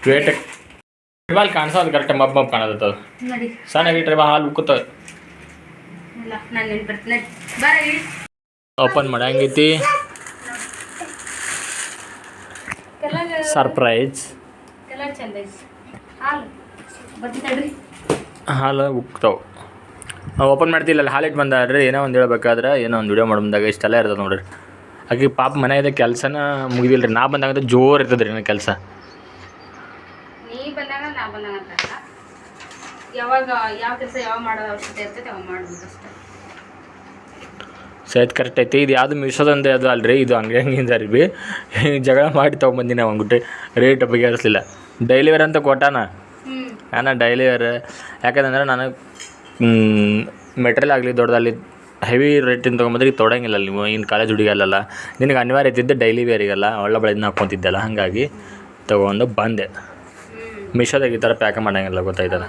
ವೇಟ್ ಟ್ರಿಬಾಲ್ ಕಾಣಿಸೋದು ಕರೆಕ್ಟ್ ಮಬ್ ಮಬ್ ಕಾಣತದ ನಡಿ. ಸಣ್ಣ ಟ್ರಿಬಾ ಹಾಲು ಉಕ್ಕುತ್ತವೆ. ಓಪನ್ ಮಾಡಂಗೈತಿ ಸರ್ಪ್ರೈಸ್ ಹಾಲು ಉಕ್ತಾವ ನಾವು ಓಪನ್ ಮಾಡ್ತಿಲ್ಲ ಹಾಲಿಟ್ಟು ಬಂದಾಡ್ರಿ ಏನೋ ಒಂದು ಹೇಳ್ಬೇಕಾದ್ರೆ ಏನೋ ಒಂದು ವಿಡಿಯೋ ಬಂದಾಗ ಇಷ್ಟೆಲ್ಲ ಇರ್ತದೆ ನೋಡ್ರಿ. ಆಕೆ ಪಾಪ ಮನೆಯದ ಕೆಲಸನ ಮುಗಿದಿಲ್ಲ ರೀ ನಾ ಬಂದಾಗ ಜೋರು ಇರ್ತದೆ ರೀ ನನ್ನ ಕೆಲಸ ನೀ ಬಂದಾಗ ನಾ ಬಂದಾಗ ಅಂತ ಅಲ್ಲ. ಯಾವಾಗ ಯಾವ ಕೆಲಸ ಯಾವಾಗ ಮಾಡೋ ಅವಶ್ಯಕತೆ ಇರ್ತೈತೆ ಅವಾಗ ಮಾಡ್ಬೇಕು ಅಷ್ಟೇ. ಸೈತ್ ಕರೆಕ್ಟ್ ಐತಿ. ಇದು ಯಾವುದು ಮಿಶೋದೊಂದೇ ಅದು ಅಲ್ರಿ? ಇದು ಹಂಗೆ ಹಂಗಿಂದ ರೀ ಬಿ ಜಗಳ ಮಾಡಿ ತೊಗೊಂಬಂದಿನಿ ಅವಂಗ್ಬಿಟ್ಟು ರೇಟ್ ಬಗೆಹರಿಸಲಿಲ್ಲ ಡೈಲಿ ವೇರ್ ಅಂತ ಕೊಟ್ಟಾನ? ನಾನು ಡೈಲಿ ವೇರ್ ಯಾಕಂದ್ರೆ ನನಗೆ ಮೆಟ್ರಿಯಲ್ ಆಗಲಿ ದೊಡ್ಡದಲ್ಲಿ ಹೆವಿ ರೇಟಿಂದ ತೊಗೊಂಬಂದ್ರೆ ಈಗ ತೊಡಂಗಿಲ್ಲ ನೀವು ಇನ್ನು ಕಾಲೇಜ್ ಹುಡುಗಿಯಲ್ಲ ನಿನಗೆ ಅನಿವಾರ್ಯ ಇದ್ದಿದ್ದು ಡೈಲಿ ವೇರಿಗೆಲ್ಲ ಒಳ್ಳೆ ಬೆಳೆದನ್ನ ಹಾಕ್ಕೊತಿದ್ದೆಲ್ಲ. ಹಾಗಾಗಿ ತೊಗೊಂಡು ಬಂದೆ. ಮಿಶೋದಾಗ ಈ ಥರ ಪ್ಯಾಕ್ ಮಾಡಂಗಿಲ್ಲ ಗೊತ್ತಾಯ್ತದ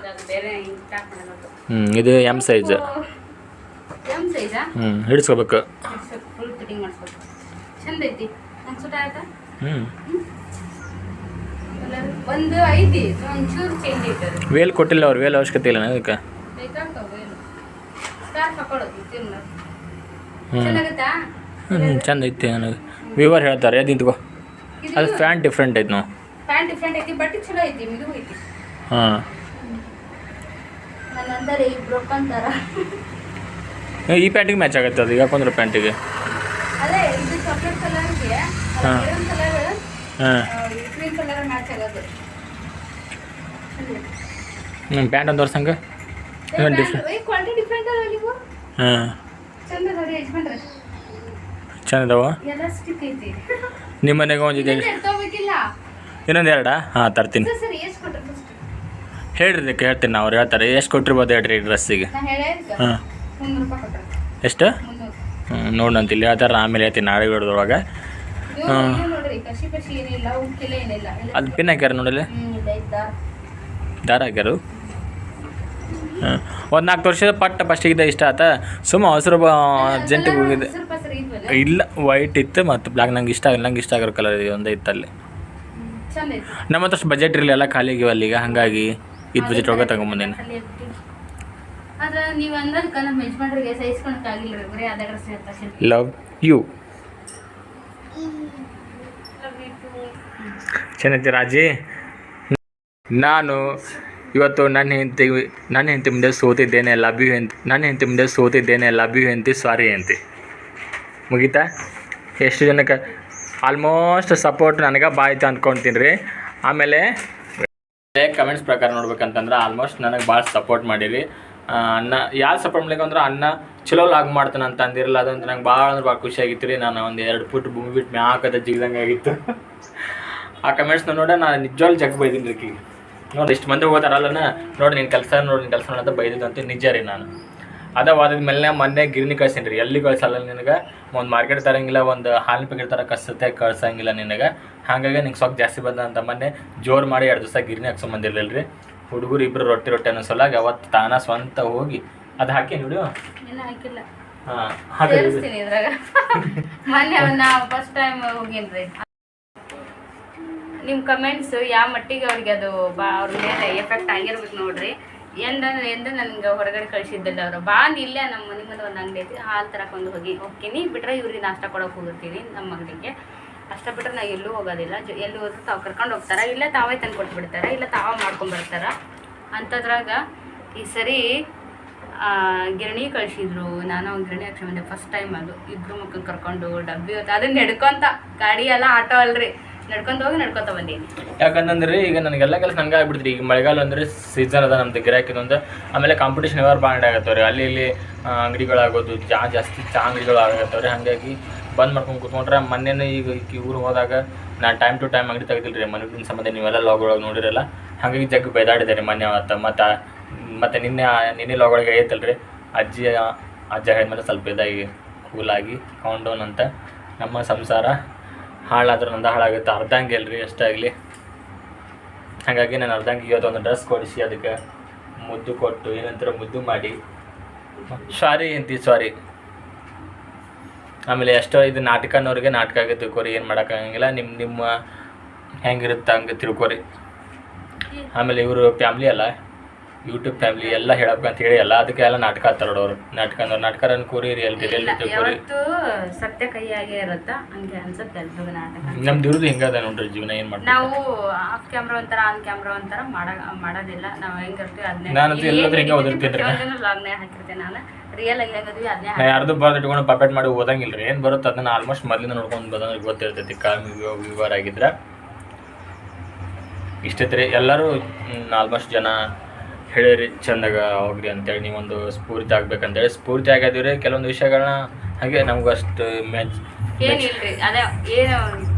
ಇದು ಎಂ ಸೈಜ್ ಎಂ ಸೈಜಾ ಹ್ಞೂ ಹಿಡಿಸ್ಕೋಬೇಕು. ಫುಲ್ ಫಿಟ್ಟಿಂಗ್ ಮಾಡಿಸ್ಬೇಕು ಚಂದ ಐತಿ. ನಂಗೆ ಆಯ್ತಾ? ಹ್ಞೂ ಕಲರ್ ಒಂದು ಐತಿ ಒಂಚೂರು ಚೇಂಜ್ ಐತೆ ವೇಲ್ ಕೊಟ್ಟಿಲ್ಲ ಅವ್ರು ವೇಲ್ ಅವಶ್ಯಕತೆ ಇಲ್ಲ ಅದಕ್ಕೆ ಬೇಕಾಗ್ತಾವ ಏನು ಸ್ಕಾರ್ಫ್ ಹಾಕೊಳ್ಳೋದು ತಿನ್ನ ಹ್ಞೂ ಚೆನ್ನಾಗತ್ತಾ ಹ್ಞೂ ಚಂದ ಐತಿ ನನಗೆ. ವಿವರ್ ಹೇಳ್ತಾರೆ ಅದು ನಿಂತ್ಕೋ. ಅದು ಪ್ಯಾಂಟ್ ಡಿಫ್ರೆಂಟ್ ಐತೆ ನಾವು. ಪ್ಯಾಂಟ್ ಡಿಫ್ರೆಂಟ್ ಐತಿ ಬಟ್ಟೆ ಚಲೋ ಐತಿ ಮಿದು ಐತಿ ಹಾಂ. ಈ ಪ್ಯಾಂಟಿಗೆ ಮ್ಯಾಚ್ ಆಗುತ್ತೆ ಅದು ಯಾಕಂದ್ರೆ ಪ್ಯಾಂಟಿಗೆ? ಅದೇ ಇದು ಚಾಕ್ಲೇಟ್ ಕಲರ್ಗೆ ಹಾ. ಮೆರೂನ್ ಕಲರ್ ಹಾಂ. ಕ್ರೀಮ್ ಕಲರ್ ಮ್ಯಾಚ್ ಆಗೋದು. ಹ್ಞೂ ಪ್ಯಾಂಟ್ ಒಂದು ಇನ್ನೊಂದು ಡಿಫ್ರೆಂಟ್ ಕ್ವಾಲಿಟಿ ಡಿಫ್ರೆಂಟ್ ಅಲ್ಲ ನೀವು? ಹಾಂ. ಚಂದ ನೋಡಿ ಯಜಮಾನ್ರೆ. ಚಂದ ಇದಾವ ಎಲ್ಲ ಸ್ಟಿಕ್ ಐತಿ. ನಿಮ್ಮ ಮನೆಗೆ ಒಂದು ಇನ್ನೊಂದು ಎರಡಾ ಹಾಂ ತರ್ತೀನಿ. ಸರಿ ಎಷ್ಟು ಹೇಳ್ರಿ ಇದಕ್ಕೆ ಹೇಳ್ತೀನಿ ನಾವು ಅವ್ರು ಹೇಳ್ತಾರೆ ಎಷ್ಟು ಕೊಟ್ಟಿರ್ಬೋದು ಹೇಳ್ರಿ ಈ ಡ್ರೆಸ್ಸಿಗೆ ಹಾಂ. ಎಷ್ಟು? ನೋಡಂತ ಇಲ್ಲಿ ಹೇಳ್ತಾರೆ ಆಮೇಲೆ ಹೇಳ್ತೀನಿ ನಾಳೆ ಹಿಡಿದೊಳಗೆ ಏನಿಲ್ಲ ಅದು ಪಿನ್ ಹಾಕ್ಯಾರ ಇಲ್ಲ ದಾರ ಹಾಕ್ಯಾರು? ಹಾಂ. ಒಂದು ನಾಲ್ಕು ವರ್ಷದ ಪಟ್ಟ ಇದ್ದ ಇಷ್ಟ ಆತ? ಸುಮ್ಮ ಹಸಿರು ಅರ್ಜೆಂಟಿಗೆ ಇದ್ವಲ್ಲ? ಇಲ್ಲ ವೈಟ್ ಇತ್ತು ಮತ್ತು ಬ್ಲ್ಯಾಕ್ ನಂಗೆ ಇಷ್ಟ ಆಗಿಲ್ಲ ನಂಗೆ ಇಷ್ಟ ಆಗಿರೋ ಕಲರ್ ಒಂದೇ ಇತ್ತಲ್ಲಿ. ನಮ್ಮ ಹತ್ರ ಬಜೆಟ್ ಇರಲಿಲ್ಲ ಎಲ್ಲ ಖಾಲಿ ಆಗಿವ ಈಗ ಹಾಗಾಗಿ. ಇದು ಬಜೆಟ್ ಒಳಗೆ ತಗೊಂಬಂದೇನೆ. ಆದ್ರೆ ನೀವು ಅನ್ನೋದಕ್ಕೆ ನಮ್ಮ ಯಜಮಾನ್ರಿಗೆ ಸಹಿಸ್ಕೊಳಕ್ಕಾಗಿಲ್ಲ ರೀ ಬರೀ ಅದೇ ಡ್ರೆಸ್ ಇರ್ತಾರೆ ಲವ್ ಯು ಚೆನ್ನಾಗಿ ರಾಜಿ? ನಾನು ಇವತ್ತು ನನ್ನ ಹೆಂಡತಿ ನನ್ನ ಹೆಂಡತಿ ಮುಂದೆ ಸೋತಿದ್ದೇನೆ ಲವ್ ಯು ಹೆಂತ ನನ್ನ ಹೆಂಡತಿ ಮುಂದೆ ಸೋತಿದ್ದೇನೆ ಲವ್ ಯು ಹೆಂತಿ ಸಾರಿ ಹೆಂತಿ ಮುಗೀತಾ? ಎಷ್ಟು ಜನಕ್ಕೆ ಆಲ್ಮೋಸ್ಟ್ ಸಪೋರ್ಟ್ ನನಗೆ ಬಾಯ್ತು ಅಂದ್ಕೊತೀನಿ ರೀ. ಆಮೇಲೆ ಕಮೆಂಟ್ಸ್ ಪ್ರಕಾರ ನೋಡ್ಬೇಕಂತಂದ್ರೆ ಆಲ್ಮೋಸ್ಟ್ ನನಗೆ ಭಾಳ ಸಪೋರ್ಟ್ ಮಾಡಿರಿ. ಅನ್ನ ಯಾರು ಸಪೋರ್ಟ್ ಮಾಡ್ಲಿಕ್ಕೆ ಅಂದ್ರೆ ಅಣ್ಣ ಚಲೋ ಲಾಗ್ ಮಾಡ್ತಾನೆ ಅಂತ ಅಂದಿರಲ್ಲ, ಅದಂತ ನಂಗೆ ಭಾಳ ಅಂದ್ರೆ ಭಾಳ ಖುಷಿ ಆಗಿತ್ತು ರೀ ನಾನು ಒಂದು ಎರಡು ಫುಟ್ ಭೂಮಿ ಬಿಟ್ಟು ಮ್ಯಾಕದ ಜಿಗ್ದಂಗೆ ಆಗಿತ್ತು. ಆ ಕಮೆಂಟ್ಸ್ನ ನೋಡ ನಾನು ನಿಜವಾಗ್ಲೂ ಜಗ್ ಬೈದೀನಿ ರೀ ನೋಡಿ ಇಷ್ಟು ಮಂದಿ ಹೋಗ್ತಾರಲ್ಲನ ನೋಡಿ ನಿನ್ನ ಕೆಲಸ ನೋಡಿ ನಿನ್ನ ಕೆಲಸ ಅಂತ ಬೈದಿದ್ದಂತೂ ನಿಜ ರೀ ನಾನು. ಅದ ವಾದದ ಮೇಲೆ ಮೊನ್ನೆ ಗಿರ್ನಿ ಕಳ್ಸೀನಿ ರೀ ಎಲ್ಲಿ ಕಳ್ಸಲ್ಲ ನಿನಗೆ? ಒಂದು ಮಾರ್ಕೆಟ್ ತರಂಗಿಲ್ಲ, ಒಂದು ಹಾಲಿನ ಪ್ಯಾಕೆಟ್ ಥರ ಕಸತೆ ಕಳ್ಸಂಗಿಲ್ಲ ನಿನಗೆ. ಹಾಗಾಗಿ ನಿಂಗೆ ಸೊಕ್ಕ ಜಾಸ್ತಿ ಬಂದ ಅಂತ ಮೊನ್ನೆ ಜೋರು ಮಾಡಿ ಎರಡು ದಿವಸ ಗಿರ್ನಿ ಹಾಕ್ಸೊಂಬಂದಿರಲಿಲ್ಲ ರೀ ಹುಡುಗರು ಇಬ್ಬರು ರೊಟ್ಟಿ ರೊಟ್ಟಿ ಅನ್ನೋ ಅವತ್ತು ತಾನ ಸ್ವಂತ ಹೋಗಿ ಅದು ಹಾಕಿ ನೋಡಿ ನಿಮ್ಮ ಕಮೆಂಟ್ಸ್ ಯಾವ ಮಟ್ಟಿಗೆ ಅವ್ರಿಗೆ ಅದು ಬಾ ಅವ್ರ ಮೇಲೆ ಎಫೆಕ್ಟ್ ಆಗಿರ್ಬೇಕು ನೋಡ್ರಿ. ಎಂದ ಎಂದ ನನ್ಗೆ ಹೊರಗಡೆ ಕಳಿಸಿದ್ದಿಲ್ಲ ಅವರು. ಬಾ ಇಲ್ಲೇ ನಮ್ಮ ಮನೆ ಮುಂದೆ ಒಂದು ಅಂಗಡಿ ಐತಿ ಹಾಲು ತರಕೊಂಡು ಹೋಗಿ. ಹೋಗ್ತೀನಿ ಬಿಟ್ರೆ ಇವ್ರಿಗೆ ನಾಷ್ಟ ಕೊಡೋಕೆ ಹೋಗಿರ್ತೀನಿ ನಮ್ಮ ಅಂಗಡಿಗೆ. ಅಷ್ಟ ಬಿಟ್ರೆ ನಾ ಎಲ್ಲೂ ಹೋಗೋದಿಲ್ಲ. ಎಲ್ಲೂ ಹೋದ್ರೆ ತಾವು ಕರ್ಕೊಂಡು ಹೋಗ್ತಾರೆ? ಇಲ್ಲ ತಾವೇ ತಂದು ಕೊಟ್ಬಿಡ್ತಾರೆ? ಇಲ್ಲ ತಾವೇ ಮಾಡ್ಕೊಂಬರ್ತಾರೆ ಅಂಥದ್ರಾಗ ಈ ಸರಿ ಗಿರಣಿ ಕಳಿಸಿದ್ರು. ನಾನು ಗಿರಣಿ ಹಾಕ್ಸಿ ಬಂದೆ ಫಸ್ಟ್ ಟೈಮ್ ಅದು. ಇಬ್ರು ಮಕ್ಕಳು ಕರ್ಕೊಂಡು ಡಬ್ಬಿ ಹೊತ್ತು ಅದನ್ನ ನಡ್ಕೊಂತ. ಗಾಡಿ ಎಲ್ಲ ಆಟೋ ಅಲ್ರಿ. ನಡ್ಕೊಂತ ಹೋಗಿ ನಡ್ಕೊತ ಬಂದೀನಿ. ಯಾಕಂತಂದ್ರೆ ಈಗ ನನಗೆಲ್ಲ ಕೆಲಸ ಹಂಗೆ ಆಗ್ಬಿಡ್ತೀರಿ ಈಗ ಮಳೆಗಾಲ ಅಂದ್ರೆ ಸೀಸನ್ ಅದ ನಮ್ದು ಗಿರಾಕಿದೊಂದು ಆಮೇಲೆ ಕಾಂಪಿಟೇಷನ್ ವ್ಯವಹಾರ ಭಾಳ ಆಗತ್ತವ್ರಿ? ಅಲ್ಲಿ ಇಲ್ಲಿ ಅಂಗಡಿಗಳಾಗೋದು, ಜಾ, ಜಾಸ್ತಿ ಚಾ ಅಂಗಡಿಗಳು ಆಗತ್ತವ್ರಿ ಹಾಗಾಗಿ ಬಂದ್ ಮಾಡ್ಕೊಂಡು ಕುತ್ಕೊಂಡ್ರೆ ಮೊನ್ನೆನೇ ಈಗ ಈ ಊರಿಗೆ ಹೋದಾಗ ನಾನು ಟೈಮ್ ಟು ಟೈಮ್ ಅಂಗಡಿ ತೆಗ್ದಿಲ್ಲ ರೀ ಮನೆಗಿನ ಸಂಬಂಧ ನೀವೆಲ್ಲ ಲಾಗ್ ಒಳಗೆ ನೋಡಿರಲ್ಲ. ಹಾಗಾಗಿ ಜಗ್ಗಿ ಬೈದಾಡಿದೆ ರೀ ಮೊನ್ನೆ ಮತ್ತೆ, ಮತ್ತು ಮತ್ತೆ ನಿನ್ನೆ ನಿನ್ನೆ ಲಾಗ್ ಒಳಗೆ ಐತಲ್ರಿ ಅಜ್ಜಿ, ಅಜ್ಜ ಹೇಳಿದ್ಮೇಲೆ ಸ್ವಲ್ಪ ಇದಾಗಿ ಕೂಲಾಗಿ ಕೌಂಟ್ ಡೌನ್ ಅಂತ. ನಮ್ಮ ಸಂಸಾರ ಹಾಳಾದ್ರೆ ನಂದ ಹಾಳಾಗುತ್ತೆ. ಅರ್ಧಂಗೆ ಅಲ್ರಿ ಎಷ್ಟೇ ಆಗಲಿ. ಹಾಗಾಗಿ ನಾನು ಅರ್ಧಂಗೆ ಇವತ್ತು ಒಂದು ಡ್ರೆಸ್ ಕೊಡಿಸಿ, ಅದಕ್ಕೆ ಮುದ್ದು ಕೊಟ್ಟು, ಏನಂತಾರೆ ಮುದ್ದು ಮಾಡಿ. ಸಾರಿ ಅಂತೀವಿ ಸಾರಿ ಆಮೇಲೆ ಎಷ್ಟೋ ಇದು ನಾಟಕನವ್ರಿಗೆ ನಾಟಕ ಆಗಿ ತಿಳ್ಕೊರಿ ಏನು ಮಾಡೋಕ್ಕಾಗಂಗಿಲ್ಲ ನಿಮ್ಮ ನಿಮ್ಮ ಹೆಂಗಿರುತ್ತೆ ಹಂಗೆ ತಿಳ್ಕೊರಿ. ಆಮೇಲೆ ಇವರು ಫ್ಯಾಮ್ಲಿ ಅಲ್ಲ ಯೂಟ್ಯೂಬ್ ಫ್ಯಾಮ್ಲಿ ಎಲ್ಲ ಹೇಳಬೇಕಂತ ಹೇಳಿ ಎಲ್ಲ ಅದಕ್ಕೆ ಎಲ್ಲ ನಾಟಕ ಆಡ್ತಾರೆ ಅವರು. ನಾಟಕ ಅಂದ್ರೆ ನಾಟಕ ಕೂರಿ ರಿಯಲ್ ರಿಯಲ್ ಇಲ್ಲ ತಿಳ್ಕೊರಿ ಸತ್ಯ ಕೈಯಾಗೆ ಇರುತ್ತಾ? ಹಂಗೆ ಅನ್ಸುತ್ತೆ ಎಲ್ರಿಗೂ ನಾಟಕ. ನಮ್ದು ಇರೋದು ಹೆಂಗದ ನೋಡ್ರಿ ಜೀವನ ಏನು ಮಾಡ್ತೀವಿ ನಾವು ಆಫ್ ಕ್ಯಾಮ್ರಾ ಒಂಥರ ಆನ್ ಕ್ಯಾಮ್ರಾ ಒಂಥರ ಮಾಡ ಮಾಡೋದಿಲ್ಲ. ನಾವು ಹೆಂಗಿರ್ತೀವಿ ನಾನು ಎಲ್ಲಾದ್ರೂ ಹೆಂಗೆ ಓದಿರ್ತೀನಿ. ಅದನ್ನೇ ಹಾಕಿರ್ತೀನಿ ನಾನು. ರಿಯಲ್ ಆಗಿ ಅದನ್ನೇ ನಾ ಯಾರ್ದು ಬರ್ದು ಇಟ್ಕೊಂಡು ಪಪೆಟ್ ಮಾಡಿ ಓದಂಗಿಲ್ಲ ರೀ ಏನು ಬರುತ್ತೆ ಅದನ್ನ ಆಲ್ಮೋಸ್ಟ್ ಮೊದಲಿಂದ ನೋಡ್ಕೊಂಡು ಬಂದ್ರೆ ಗೊತ್ತಿರ್ತೈತಿ. ಕಾಮಿ ವಿವರ ಆಗಿದ್ರೆ. ಇಷ್ಟೈತೆ ರೀ ಎಲ್ಲರೂ ಆಲ್ಮೋಸ್ಟ್ ಜನ ಹೇಳಿರಿ ಚಂದಾಗ ಹೋಗ್ರಿ ಅಂತೇಳಿ ನೀವೊಂದು ಸ್ಫೂರ್ತಿ ಆಗ್ಬೇಕಂತೇಳಿ. ಸ್ಫೂರ್ತಿ ಆಗ್ಯಾದಿವ್ರಿ ಕೆಲವೊಂದು ವಿಷಯಗಳನ್ನ ಹಾಗೆ ನಮ್ಗೆ ಅಷ್ಟು ಮ್ಯಾಚ್ ಏನಿಲ್ರಿ ಅದೇ ಏನು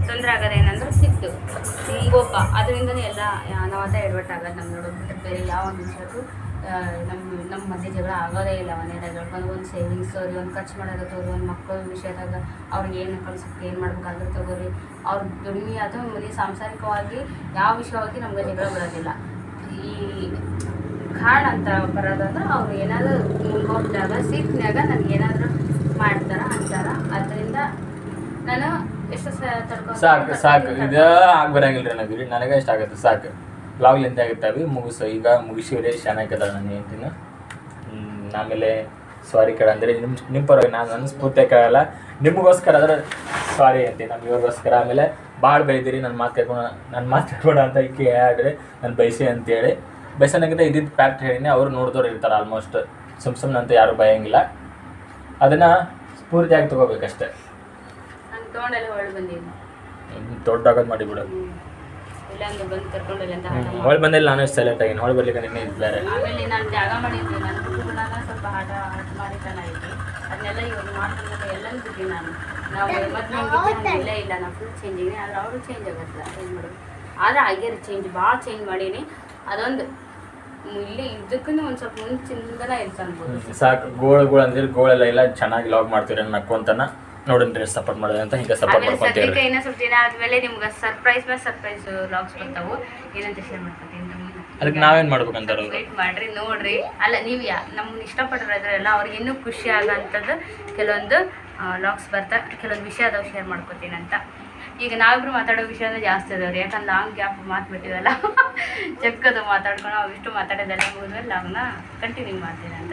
ತೊಂದರೆ ಆಗೋದು ಏನಂದ್ರೆ ಸಿಕ್ತು. ಹಿಂಗೋಪ ಅದರಿಂದನೇ ಎಲ್ಲ ನಾವು ಅದೇ ನಮ್ಮ ನೋಡೋದು ಬೇರೆ ಯಾವ ಒಂದು ವಿಷಯಕ್ಕೂ ನಮ್ಮ ನಮ್ಮ ಮಧ್ಯೆ ಜಗಳ ಆಗೋದೇ ಇಲ್ಲ ಮನೆಯಾಗ ಹೇಳ್ಕೊಂಡು ಒಂದು ಸೇವಿಂಗ್ಸ್ ಅವ್ರಿ ಒಂದು ಖರ್ಚು ಮಾಡೋದು ತಗೋರಿ ಒಂದು ಮಕ್ಕಳ ವಿಷಯದಾಗ ಅವ್ರಿಗೆ ಏನು ಕಳ್ಸಕ್ಕೆ ಏನು ಮಾಡ್ಬೇಕಾದ್ರೆ ತಗೋರಿ. ಅವ್ರ ದುಡಿಮೆ ಅದು ಮನೆ ಸಾಂಸಾರಿಕವಾಗಿ ಯಾವ ವಿಷಯವಾಗಿ ನಮ್ಗೆ ಜಗಳ ಬರೋದಿಲ್ಲ. ಈ ಕಾರಣ ಅಂತ ಬರೋದಂದ್ರೆ ಅವ್ರು ಏನಾದರೂ ಮುಂಗೋಗ್ದಾಗ ಸೀಟ್ನಾಗ ನನಗೆ ಏನಾದರೂ ಮಾಡ್ತಾರ, ಅಂತಾರ. ಅದರಿಂದ ನಾನು ಎಷ್ಟು ಸಾಕು ಸಾಕು. ಇದು ಆಗಿ ಬರಂಗಿಲ್ಲ ರೀ ನನಗೆ ಇಷ್ಟ ಆಗುತ್ತೆ. ಸಾಕು. ಬ್ಲಾಗ್ ಲೆಂತ್ ಆಗಿರ್ತಾವೆ ಮುಗಿಸು ಈಗ ಮುಗಿಸಿವ್ರಿ ಚೆನ್ನಾಗದ ನಾನು ಹೇಳ್ತೀನಿ. ಆಮೇಲೆ ಸಾರಿ ಕೇಳ ಅಂದರೆ ನಿಮ್ಮ ನಿಮ್ಮ ಪರವಾಗಿ ನಾನು ನನ್ನ ಸ್ಫೂರ್ತಿ ಕೇಳಲ್ಲ. ನಿಮಗೋಸ್ಕರ ಆದರೆ ಸಾರಿ ಅಂತೀನಿ ನಮ್ಮ ಇವ್ರಿಗೋಸ್ಕರ. ಆಮೇಲೆ ಭಾಳ ಬೈದಿರಿ ನನ್ನ ಮಾತು ಕೇಳ್ಕೊಂಡು ನನ್ನ ಮಾತು ಕೇಳ್ಕೊಳ ಅಂತ ಈಕೆ ಹೇಳ್ರಿ ನಾನು ಬಯಸಿ ಅಂತೇಳಿ. ಬಯಸೋನಾಗಿದ್ದ ಇದ್ದಿದ್ದು ಫ್ಯಾಕ್ಟ್ ಹೇಳಿನಿ ಅವರು ನೋಡಿದವ್ರು ಇರ್ತಾರೆ ಆಲ್ಮೋಸ್ಟ್ ಸುಮ್ ಸುಮ್ಮನೆ ಅಂತ ಯಾರು ಭಯಂಗಿಲ್ಲ ಅದನ್ನು ಸ್ಫೂರ್ತಿಯಾಗಿ ತೊಗೋಬೇಕಷ್ಟೆ. ನಾನು ತೊಗೊಂಡೆಲ್ಲ ದೊಡ್ಡ ಆಗೋದು ಬಂದು ಕರ್ಕೊಂಡಿಲ್ಲ ಅಂತ. ಹಠ ಮಾಡಿ. ಹೊಳ್ ಬಂದಿಲ್ಲ ನಾನು ಸೈಲೆಂಟ್ ಆಗಿ ಹೊಳ್ ಬರ್ಲಿಕ್ಕೆ ನಿನ್ನೆ ಇದ್ದಾರೆ. ಆಮೇಲೆ ನಾನು ಜಾಗ ಮಾಡಿದ್ದೆ ನನ್ನ ಕುಟುಂಬನಾಗ ಸ್ವಲ್ಪ ಹಠ ಹಠ ಮಾಡಿತನ ಐತಿ ಅದನ್ನೆಲ್ಲ ಇವಾಗ ಮಾಡ್ಕೊಂಡು ಎಲ್ಲನೂ ಬಿಟ್ಟಿನಿ ನಾನು. ನಾವು ಮತ್ತೆ ಇಲ್ಲೇ ಇಲ್ಲ. ನಾನು ಫುಲ್ ಚೇಂಜಿಂಗ್ ಆದ್ರೆ ಅವರು ಚೇಂಜ್ ಆಗತ್ತಲ್ಲ ಚೇಂಜ್ ಮಾಡೋದು ಆದ್ರೆ ಆಗ್ಯಾರ ಚೇಂಜ್ ಭಾಳ ಚೇಂಜ್ ಮಾಡೀನಿ. ಅದೊಂದು ಇಲ್ಲಿ ಇದಕ್ಕೂ ಒಂದು ಸ್ವಲ್ಪ ಮುಂಚಿಂದನೇ ಸಾಕು ಅನ್ಬೋದು. ಸಾಕು. ಗೋಳುಗಳು ಅಂದ್ರೆ ಗೋಳೆಲ್ಲ ಇಲ್ಲ. ಚೆನ್ನಾಗಿ ಲಾಗ್ ಮಾಡ್ತೀರ ನಕ್ಕೊಂತನ. ನೋಡಿನ್ರಿ ಸಪೋರ್ಟ್ ಮಾಡಿದೆ ಅಂತ ಹಿಂಗೆ ಸಪೋರ್ಟ್ ಆಮೇಲೆ ಸದ್ಯಕ್ಕೆ ಇನ್ನೂ ಸ್ವಲ್ಪ ದಿನ ಆದ್ಮೇಲೆ ನಿಮ್ಗೆ ಸರ್ಪ್ರೈಸ್ ಮೇಲೆ ಸರ್ಪ್ರೈಸ್ ವ್ಲಾಗ್ಸ್ ಬರ್ತಾವು. ಏನಂತ ಶೇರ್ ಮಾಡ್ಕೊತೀನಿ ಅದಕ್ಕೆ ನಾವೇನು ಮಾಡ್ಬೇಕಂತಾರ? ಅವ್ರು ವೇಟ್ ಮಾಡ್ರಿ ನೋಡ್ರಿ. ಅಲ್ಲ ನೀವು ಯಾ ನಮ್ಮನ್ನ ಇಷ್ಟಪಟ್ಟಿರೋದ್ರಲ್ಲ ಅವ್ರಿಗೆ ಇನ್ನೂ ಖುಷಿ ಆಗೋಂಥದ್ದು ಕೆಲವೊಂದು ವ್ಲಾಗ್ಸ್ ಬರ್ತಾ ಕೆಲವೊಂದು ವಿಷಯ ಅದಾವ ಶೇರ್ ಮಾಡ್ಕೊತೀನಿ ಅಂತ. ಈಗ ನಾವಿಬ್ರು ಮಾತಾಡೋ ವಿಷಯ ಅಂದ್ರೆ ಜಾಸ್ತಿ ಅದಾವ್ರಿ ಯಾಕಂದ್ರೆ ಲಾಂಗ್ ಗ್ಯಾಪ್ ಮಾತು ಬಿಟ್ಟಿವಲ್ಲ. ಚಕ್ಕದು ಮಾತಾಡ್ಕೊಂಡು ಅವಿಷ್ಟು ಮಾತಾಡೋದೆಲ್ಲ ಮುಗಿದ್ಮೇಲೆ ಲಾಂಗ್ನ ಕಂಟಿನ್ಯೂ ಮಾಡ್ತೀನಿ ಅಂತ